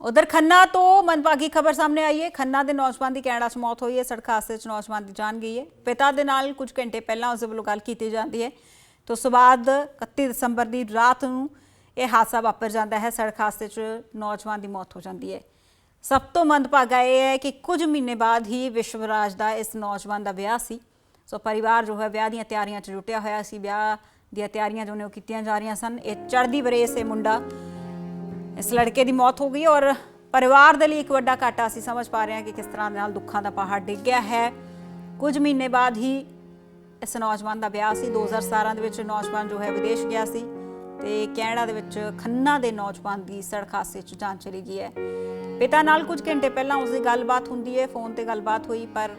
ਉਧਰ ਖੰਨਾ ਤੋਂ ਮਨਪਾਗੀ ਖਬਰ ਸਾਹਮਣੇ ਆਈ ਹੈ। ਖੰਨਾ ਦੇ ਨੌਜਵਾਨ ਦੀ ਕੈਨੇਡਾ 'ਚ ਮੌਤ ਹੋਈ ਹੈ। ਸੜਕ ਹਾਦਸੇ 'ਚ ਨੌਜਵਾਨ ਦੀ ਜਾਨ ਗਈ ਹੈ। ਪਿਤਾ ਦੇ ਨਾਲ ਕੁਝ ਘੰਟੇ ਪਹਿਲਾਂ ਉਸ ਵੱਲੋਂ ਗੱਲ ਕੀਤੀ ਜਾਂਦੀ ਹੈ। ਤੋਂ ਉਸ ਤੋਂ ਬਾਅਦ 31 ਦਸੰਬਰ ਦੀ ਰਾਤ ਨੂੰ ਇਹ ਹਾਦਸਾ ਵਾਪਰ ਜਾਂਦਾ ਹੈ। ਸੜਕ ਹਾਦਸੇ 'ਚ ਨੌਜਵਾਨ ਦੀ ਮੌਤ ਹੋ ਜਾਂਦੀ ਹੈ। ਸਭ ਤੋਂ ਮੰਦਭਾਗਾ ਇਹ ਹੈ ਕਿ ਕੁਝ ਮਹੀਨੇ ਬਾਅਦ ਹੀ ਵਿਸ਼ਵਰਾਜ ਦਾ ਇਸ ਨੌਜਵਾਨ ਦਾ ਵਿਆਹ ਸੀ। ਸੋ ਪਰਿਵਾਰ ਜੋ ਹੈ, ਵਿਆਹ ਦੀਆਂ ਤਿਆਰੀਆਂ 'ਚ ਜੁਟਿਆ ਹੋਇਆ ਸੀ। ਵਿਆਹ ਦੀਆਂ ਤਿਆਰੀਆਂ ਜੋ ਨੇ ਉਹ ਕੀਤੀਆਂ ਜਾ ਰਹੀਆਂ ਸਨ। ਇਹ ਚੜ੍ਹਦੀ ਬਰੇਸ ਇਹ ਮੁੰਡਾ ਇਸ ਲੜਕੇ ਦੀ ਮੌਤ ਹੋ ਗਈ ਔਰ ਪਰਿਵਾਰ ਦੇ ਲਈ ਇੱਕ ਵੱਡਾ ਘਾਟਾ ਅਸੀਂ ਸਮਝ ਪਾ ਰਹੇ ਹਾਂ ਕਿ ਕਿਸ ਤਰ੍ਹਾਂ ਦੇ ਨਾਲ ਦੁੱਖਾਂ ਦਾ ਪਹਾੜ ਡਿੱਗ ਗਿਆ ਹੈ। ਕੁਝ ਮਹੀਨੇ ਬਾਅਦ ਹੀ ਇਸ ਨੌਜਵਾਨ ਦਾ ਵਿਆਹ ਸੀ। 2017 ਦੇ ਵਿੱਚ ਨੌਜਵਾਨ ਜੋ ਹੈ ਵਿਦੇਸ਼ ਗਿਆ ਸੀ ਤੇ ਕੈਨੇਡਾ ਦੇ ਵਿੱਚ ਖੰਨਾ ਦੇ ਨੌਜਵਾਨ ਦੀ ਸੜਕ ਹਾਦਸੇ 'ਚ ਜਾਨ ਚਲੀ ਗਈ ਹੈ। ਪਿਤਾ ਨਾਲ ਕੁਝ ਘੰਟੇ ਪਹਿਲਾਂ ਉਸ ਦੀ ਗੱਲਬਾਤ ਹੁੰਦੀ ਹੈ। ਫੋਨ ਤੇ ਗੱਲਬਾਤ ਹੋਈ, ਪਰ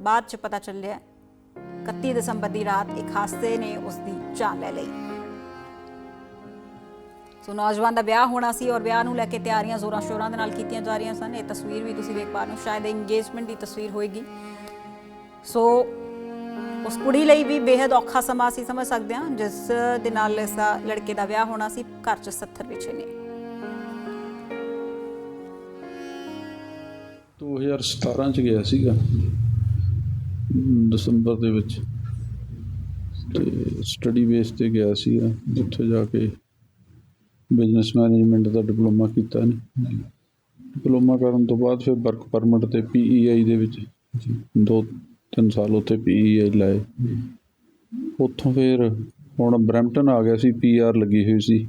ਬਾਅਦ 'ਚ ਪਤਾ ਚੱਲਿਆ 31 ਦਸੰਬਰ ਦੀ ਰਾਤ ਇੱਕ ਹਾਦਸੇ ਨੇ ਉਸ ਦੀ ਜਾਨ ਲੈ ਲਈ। ਸੋ ਨੌਜਵਾਨ ਦਾ ਵਿਆਹ ਹੋਣਾ ਸੀ ਔਰ ਵਿਆਹ ਨੂੰ ਲੈ ਕੇ ਤਿਆਰੀਆਂ ਜ਼ੋਰਾਂ ਸ਼ੋਰਾਂ ਦੇ ਨਾਲ ਕੀਤੀਆਂ ਜਾ ਰਹੀਆਂ ਸਨ। ਇਹ ਤਸਵੀਰ ਵੀ ਤੁਸੀਂ ਵੇਖ ਪਾ ਰਹੇ ਹੋ। ਸ਼ਾਇਦ ਇੰਗੇਜਮੈਂਟ ਦੀ ਤਸਵੀਰ ਹੋਏਗੀ। ਸੋ ਉਸ ਕੁੜੀ ਲਈ ਵੀ ਬੇहद ਔਖਾ ਸਮਾਂ ਸੀ ਸਮਝ ਸਕਦੇ ਹਾਂ, ਜਿਸ ਦੇ ਨਾਲ ਇਸ ਲੜਕੇ ਦਾ ਵਿਆਹ ਹੋਣਾ ਸੀ। ਘਰ 'ਚ 70 ਵਿਛੇ ਨੇ। 2017 ਚ ਗਿਆ ਸੀਗਾ, ਦਸੰਬਰ ਦੇ ਵਿੱਚ। ਤੇ ਸਟੱਡੀ ਬੇਸ ਤੇ ਗਿਆ ਸੀਗਾ, ਜਿੱਥੇ ਜਾ ਕੇ ਬਿਜ਼ਨਸ ਮੈਨੇਜਮੈਂਟ ਦਾ ਡਿਪਲੋਮਾ ਕੀਤਾ ਨੇ ਡਿਪਲੋਮਾ ਕਰਨ ਤੋਂ ਬਾਅਦ ਫਿਰ ਵਰਕ ਪਰਮਿਟ ਤੇ ਪੀਈਆਈ ਦੇ ਵਿੱਚ। ਦੋ ਤਿੰਨ ਸਾਲ ਉੱਥੇ ਪੀਈਆਈ ਲਾਏ। ਉੱਥੋਂ ਫਿਰ ਹੁਣ ਬਰੈਂਪਟਨ ਆ ਗਿਆ ਸੀ ਪੀਆਰ ਲੱਗੀ ਹੋਈ ਸੀ।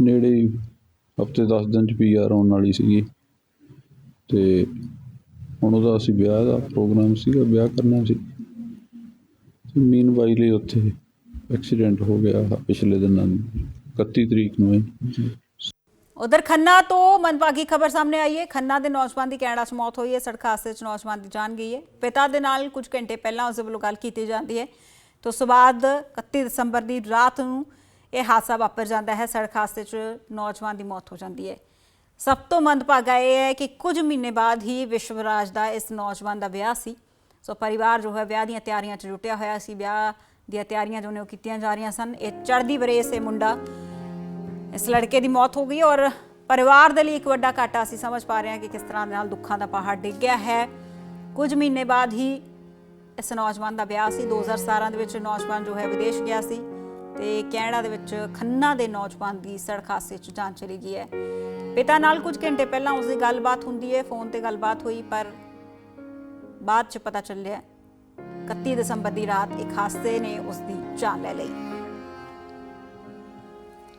ਨੇੜੇ ਹਫ਼ਤੇ 10 ਦਿਨ ਚ ਪੀਆਰ ਆਉਣ ਵਾਲੀ ਸੀਗੀ। ਤੇ ਹੁਣ ਉਹਦਾ ਅਸੀਂ ਵਿਆਹ ਦਾ ਪ੍ਰੋਗਰਾਮ ਸੀਗਾ ਵਿਆਹ ਕਰਨਾ ਸੀ। ਮੀਨ ਵਾਈਲੇ ਉੱਥੇ ਐਕਸੀਡੈਂਟ ਹੋ ਗਿਆ ਪਿਛਲੇ ਦਿਨਾਂ ਨੂੰ। 31 ਤਰੀਕ ਨੂੰ ਇਹ ਉਧਰ ਖੰਨਾ ਤੋਂ ਮਨਪਾਗੀ ਖਬਰ ਸਾਹਮਣੇ ਆਈ ਹੈ। ਖੰਨਾ ਦੇ ਨੌਜਵਾਨ ਦੀ ਕੈਨੇਡਾ 'ਚ ਮੌਤ ਹੋਈ ਹੈ। ਸੜਕ ਹਾਦਸੇ 'ਚ ਨੌਜਵਾਨ ਦੀ ਜਾਨ ਗਈ ਹੈ। ਪਿਤਾ ਦੇ ਨਾਲ ਕੁਝ ਘੰਟੇ ਪਹਿਲਾਂ ਉਸ ਦੇ ਵੱਲੋਂ ਗੱਲ ਕੀਤੀ ਜਾਂਦੀ ਹੈ। ਤੋਂ ਉਸ ਬਾਅਦ 31 ਦਸੰਬਰ ਦੀ ਰਾਤ ਨੂੰ ਇਹ ਹਾਦਸਾ ਵਾਪਰ ਜਾਂਦਾ ਹੈ। ਸੜਕ ਹਾਦਸੇ 'ਚ ਨੌਜਵਾਨ ਦੀ ਮੌਤ ਹੋ ਜਾਂਦੀ ਹੈ। ਸਭ ਤੋਂ ਮੰਦਭਾਗਾ ਇਹ ਹੈ ਕਿ ਕੁਝ ਮਹੀਨੇ ਬਾਅਦ ਹੀ ਵਿਸ਼ਵਰਾਜ ਦਾ ਇਸ ਨੌਜਵਾਨ ਦਾ ਵਿਆਹ ਸੀ। ਸੋ ਪਰਿਵਾਰ ਜੋ ਹੈ ਵਿਆਹ ਦੀਆਂ ਤਿਆਰੀਆਂ 'ਚ ਜੁਟਿਆ ਹੋਇਆ ਸੀ। ਵਿਆਹ ਦੀਆਂ ਤਿਆਰੀਆਂ ਜੋ ਨੇ ਉਹ ਕੀਤੀਆਂ ਜਾ ਰਹੀਆਂ ਸਨ। ਇਹ ਚੜ੍ਹਦੀ ਬਰੇਸ ਇਹ ਮੁੰਡਾ, ਇਸ ਲੜਕੇ ਦੀ ਮੌਤ ਹੋ ਗਈ ਔਰ ਪਰਿਵਾਰ ਦੇ ਲਈ ਇੱਕ ਵੱਡਾ ਘਾਟਾ ਅਸੀਂ ਸਮਝ ਪਾ ਰਹੇ ਹਾਂ ਕਿ ਕਿਸ ਤਰ੍ਹਾਂ ਦੇ ਨਾਲ ਦੁੱਖਾਂ ਦਾ ਪਹਾੜ ਡਿੱਗ ਗਿਆ ਹੈ। ਕੁਝ ਮਹੀਨੇ ਬਾਅਦ ਹੀ ਇਸ ਨੌਜਵਾਨ ਦਾ ਵਿਆਹ ਸੀ। 2017 ਦੇ ਵਿੱਚ ਨੌਜਵਾਨ ਜੋ ਹੈ ਵਿਦੇਸ਼ ਗਿਆ ਸੀ ਤੇ ਕੈਨੇਡਾ ਦੇ ਵਿੱਚ ਖੰਨਾ ਦੇ ਨੌਜਵਾਨ ਦੀ ਸੜਕ ਹਾਦਸੇ 'ਚ ਜਾਨ ਚਲੀ ਗਈ ਹੈ। ਪਿਤਾ ਨਾਲ ਕੁਝ ਘੰਟੇ ਪਹਿਲਾਂ ਉਸ ਦੀ ਗੱਲਬਾਤ ਹੁੰਦੀ ਹੈ, ਫੋਨ ਤੇ ਗੱਲਬਾਤ ਹੋਈ, ਪਰ ਬਾਅਦ 'ਚ ਪਤਾ ਚੱਲਿਆ 31 ਦਸੰਬਰ ਦੀ ਰਾਤ ਇੱਕ ਹਾਦਸੇ ਨੇ ਉਸ ਦੀ ਜਾਨ ਲੈ ਲਈ।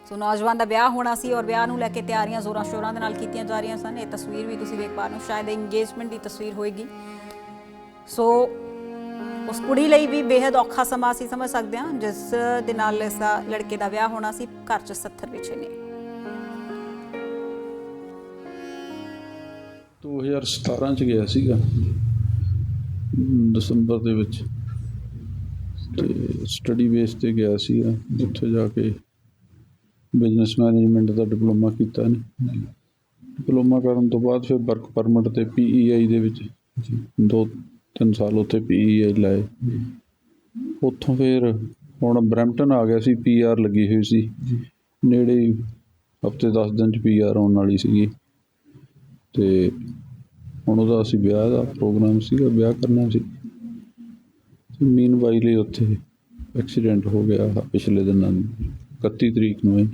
ਸੋ ਨੌਜਵਾਨ ਦਾ ਵਿਆਹ ਹੋਣਾ ਸੀ ਔਰ ਵਿਆਹ ਨੂੰ ਲੈ ਕੇ ਤਿਆਰੀਆਂ ਜ਼ੋਰਾਂ ਸ਼ੋਰਾਂ ਦੇ ਨਾਲ ਕੀਤੀਆਂ ਜਾ ਰਹੀਆਂ ਸਨ। ਇਹ ਤਸਵੀਰ ਵੀ ਤੁਸੀਂ ਵੇਖ ਪਾ ਰਹੇ ਹੋ। ਸ਼ਾਇਦ ਇੰਗੇਜਮੈਂਟ ਦੀ ਤਸਵੀਰ ਹੋਏਗੀ। ਸੋ ਉਸ ਕੁੜੀ ਲਈ ਵੀ ਬੇहद ਔਖਾ ਸਮਾਂ ਸੀ ਸਮਝ ਸਕਦੇ ਹਾਂ, ਜਿਸ ਦੇ ਨਾਲ ਇਸ ਲੜਕੇ ਦਾ ਵਿਆਹ ਹੋਣਾ ਸੀ। ਘਰ 'ਚ 70 ਵਿਛੇ ਨੇ। 2017 ਚ ਗਿਆ ਸੀਗਾ। ਦਸੰਬਰ ਦੇ ਵਿੱਚ। ਤੇ ਸਟੱਡੀ ਬੇਸ ਤੇ ਗਿਆ ਸੀਗਾ ਉੱਥੇ ਜਾ ਕੇ ਬਿਜ਼ਨਸ ਮੈਨੇਜਮੈਂਟ ਦਾ ਡਿਪਲੋਮਾ ਕੀਤਾ ਨੇ ਡਿਪਲੋਮਾ ਕਰਨ ਤੋਂ ਬਾਅਦ ਫਿਰ ਵਰਕ ਪਰਮਿਟ ਤੇ ਪੀਈਆਈ ਦੇ ਵਿੱਚ ਦੋ ਤਿੰਨ ਸਾਲ ਉੱਥੇ ਪੀਈਆਈ ਲਾਏ। ਉੱਥੋਂ ਫਿਰ ਹੁਣ ਬਰੈਂਪਟਨ ਆ ਗਿਆ ਸੀ ਪੀਆਰ ਲੱਗੀ ਹੋਈ ਸੀ। ਨੇੜੇ ਹਫ਼ਤੇ 10 ਦਿਨ ਚ ਪੀਆਰ ਆਉਣ ਵਾਲੀ ਸੀਗੀ। ਤੇ ਹੁਣ ਉਹਦਾ ਅਸੀਂ ਵਿਆਹ ਦਾ ਪ੍ਰੋਗਰਾਮ ਸੀਗਾ, ਵਿਆਹ ਕਰਨਾ ਸੀ। ਮੀਨ ਬਾਈ ਲਈ ਉੱਥੇ ਐਕਸੀਡੈਂਟ ਹੋ ਗਿਆ ਪਿਛਲੇ ਦਿਨਾਂ ਨੂੰ 31 ਤਰੀਕ ਨੂੰ ਇਹ।